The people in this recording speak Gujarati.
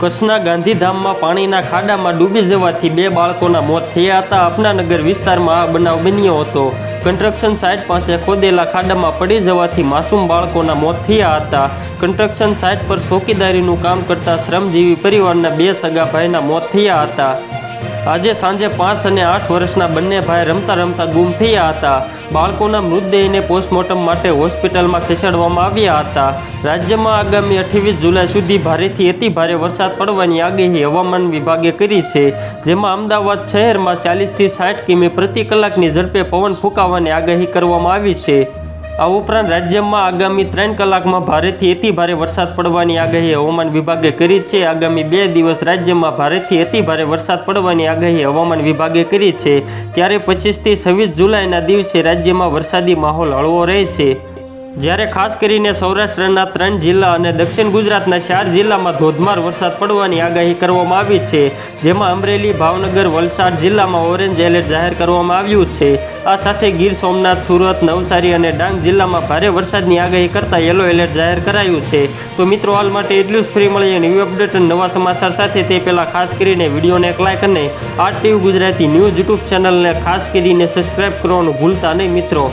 કચ્છના ગાંધીધામમાં પાણીના ખાડામાં ડૂબી જવાથી બે બાળકોના મોત થયા હતા. અપનાનગર વિસ્તારમાં આ બનાવ બન્યો હતો. કન્સ્ટ્રક્શન સાઇટ પાસે ખોદેલા ખાડામાં પડી જવાથી માસૂમ બાળકોના મોત થયા હતા. કન્સ્ટ્રક્શન સાઇટ પર ચોકીદારીનું કામ કરતા શ્રમજીવી પરિવારના બે સગા ભાઈના મોત થયા હતા. આજે સાંજે પાંચ અને આઠ વર્ષના બંને ભાઈ રમતા રમતા ગુમ થયા હતા. બાળકોના મૃતદેહને પોસ્ટમોર્ટમ માટે હોસ્પિટલમાં ખસેડવામાં આવ્યા હતા. રાજ્યમાં આગામી અઠ્યાવીસ જુલાઈ સુધી ભારેથી અતિ ભારે વરસાદ પડવાની આગાહી હવામાન વિભાગે કરી છે, જેમાં અમદાવાદ શહેરમાં ચાલીસથી સાઠ કિમી પ્રતિ કલાકની ઝડપે પવન ફૂંકાવાની આગાહી કરવામાં આવી છે. આ ઉપરાંત રાજ્યમાં આગામી ત્રણ કલાકમાં ભારેથી અતિ ભારે વરસાદ પડવાની આગાહી હવામાન વિભાગે કરી છે. આગામી બે દિવસ રાજ્યમાં ભારેથી અતિ ભારે વરસાદ પડવાની આગાહી હવામાન વિભાગે કરી છે. ત્યારે પચીસથી છવ્વીસ જુલાઈના દિવસે રાજ્યમાં વરસાદી માહોલ હળવો રહે છે. જ્યારે ખાસ કરીને સૌરાષ્ટ્રના ત્રણ જિલ્લા અને દક્ષિણ ગુજરાતના ચાર જિલ્લામાં ધોધમાર વરસાદ પડવાની આગાહી કરવામાં આવી છે, જેમાં અમરેલી, ભાવનગર, વલસાડ જિલ્લામાં ઓરેન્જ એલર્ટ જાહેર કરવામાં આવ્યું છે. આ સાથે ગીર સોમનાથ, સુરત, નવસારી અને ડાંગ જિલ્લામાં ભારે વરસાદની આગાહી કરતા યલો એલર્ટ જાહેર કરાયું છે. તો મિત્રો, હાલ માટે એટલું જ. ફ્રી મળીએ ન્યૂ અપડેટ અને નવા સમાચાર સાથે. તે પહેલાં ખાસ કરીને વિડીયોને એક લાઇક અને આ ટીવી ગુજરાતી ન્યૂઝ યુટ્યુબ ચેનલને ખાસ કરીને સબસ્ક્રાઇબ કરવાનું ભૂલતા નહીં મિત્રો.